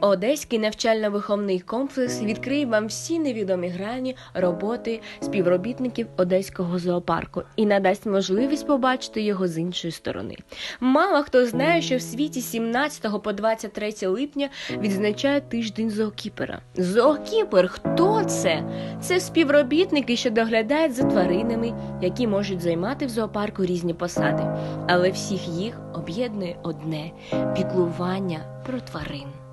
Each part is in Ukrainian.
Одеський навчально-виховний комплекс відкриє вам всі невідомі грані роботи співробітників одеського зоопарку і надасть можливість побачити його з іншої сторони. Мало хто знає, що в світі 17 по 23 липня відзначає тиждень зоокіпера. Зоокіпер хто це? Це співробітники, що доглядають за тваринами, які можуть займати в зоопарку різні посади. Але всіх їх об'єднує одне піклування про тварин.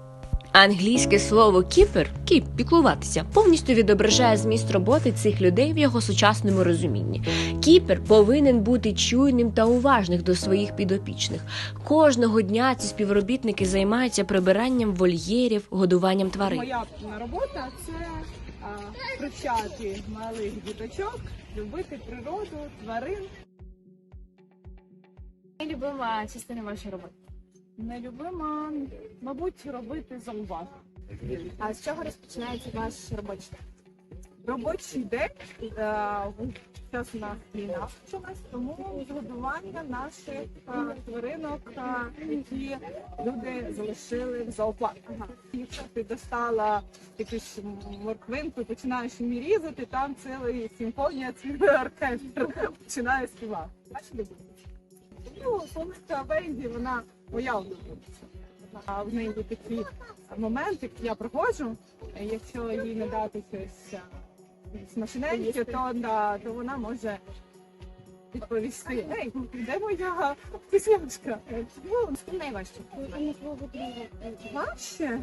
Англійське слово кіпер кіп піклуватися повністю відображає зміст роботи цих людей в його сучасному розумінні. Кіпер повинен бути чуйним та уважним до своїх підопічних. Кожного дня ці співробітники займаються прибиранням вольєрів, годуванням тварин. Моя робота це а, привчати малих діточок, любити природу, тварин. Любима частина вашої роботи. Нелюбима, мабуть, робити зауваження. А з чого розпочинається ваш робочий день? Робочий день е, зараз у нас війна почалась, тому згодування наших е, тваринок, е, які люди залишили в зоопарку. Якщо ти достала якусь морквинку і починаєш її різати, там цілий симфонія, цілий оркестр починає співати. Бачите? Ну, солодка Венді, вона моя. А в неї є такі моменти, я проходжу. Якщо їй не дати щось смачненьке, то, да, то вона може відповісти. Ей, де моя вкусняшка? Ну, найважче? важче.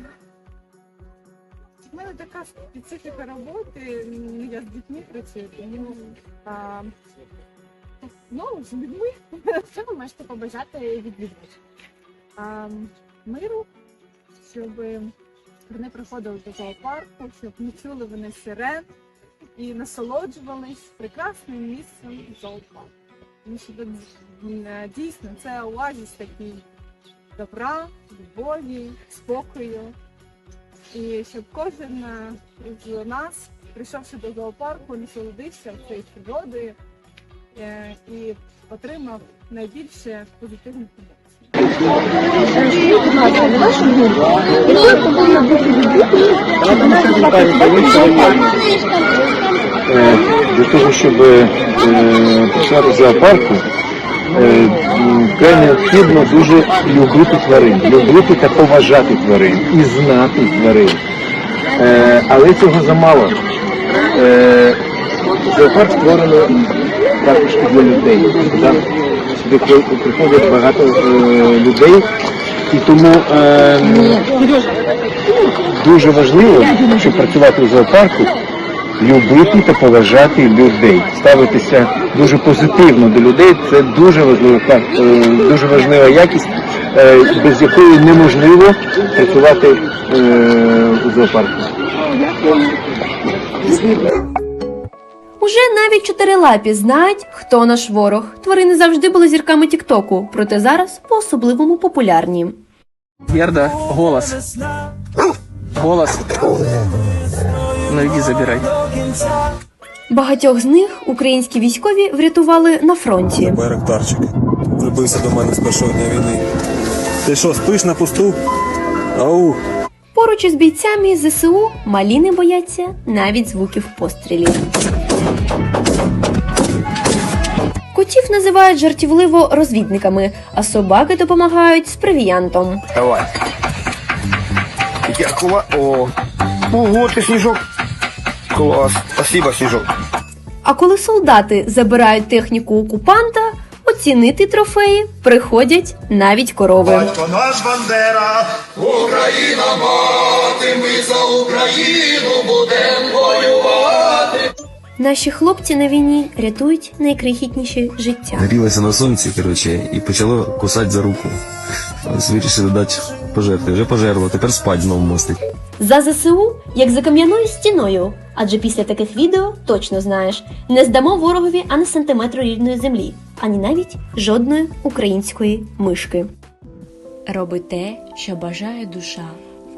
У мене така специфіка роботи, я з дітьми працюю, тому знову з людьми. Що ви можете побажати відвідувачам? а, миру, щоб вони приходили до зоопарку, щоб не чули вони сирен і насолоджувались прекрасним місцем зоопарку. Тому що дійсно це оазіс такий добра, любові, спокою. І щоб кожен з нас, прийшовши до зоопарку, насолодився цією природою і отримав найбільше позитивних емоцій. Е, для того, щоб е, почати зоопарку, е, м, необхідно дуже любити тварин, любити та поважати тварин і знати тварин. Е, але цього замало. Е, зоопарк створено також і для людей. Сюди при- приходять багато е, людей, і тому е, дуже важливо, щоб працювати у зоопарку, любити та поважати людей, ставитися дуже позитивно до людей. Це дуже важлива е, дуже важлива якість, е, без якої неможливо працювати е, у зоопарку. Уже навіть чотирилапі знають, хто наш ворог. Тварини завжди були зірками Тіктоку, проте зараз по-особливому популярні. Герда, голос. Голос. Ну иди забирай. Багатьох з них українські військові врятували на фронті. Байрактарчик. Прибився до мене з першого дня війни. Ти що, спиш на пусту? Ау! Поруч із бійцями ЗСУ малі не бояться навіть звуків пострілів. Котів називають жартівливо розвідниками, а собаки допомагають з провіянтом. Давай. Дякую. О. Ого, ти сніжок. Клас. Спасибо, сніжок. А коли солдати забирають техніку окупанта, оцінити трофеї приходять навіть корови. Батько наш Бандера, Україна мати, ми за Україну. Наші хлопці на війні рятують найкрихітніші життя. Грілося на сонці, коротше, і почало кусати за руку. Ось вирішили дати пожерти. Вже пожерло, тепер спать знову мостить. За ЗСУ, як за кам'яною стіною. Адже після таких відео точно знаєш, не здамо ворогові ані сантиметру рідної землі, ані навіть жодної української мишки. Роби те, що бажає душа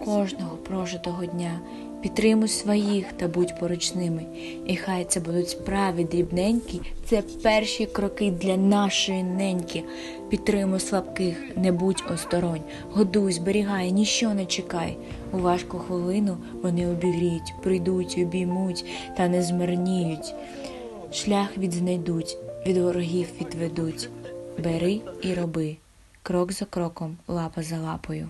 кожного прожитого дня, Підтримуй своїх та будь поруч ними. І хай це будуть справи дрібненькі, це перші кроки для нашої неньки. Підтримуй слабких, не будь осторонь, годуй, зберігай, ніщо не чекай. У важку хвилину вони обігріють, прийдуть, обіймуть та не змирніють. Шлях відзнайдуть, від ворогів відведуть. Бери і роби, крок за кроком, лапа за лапою.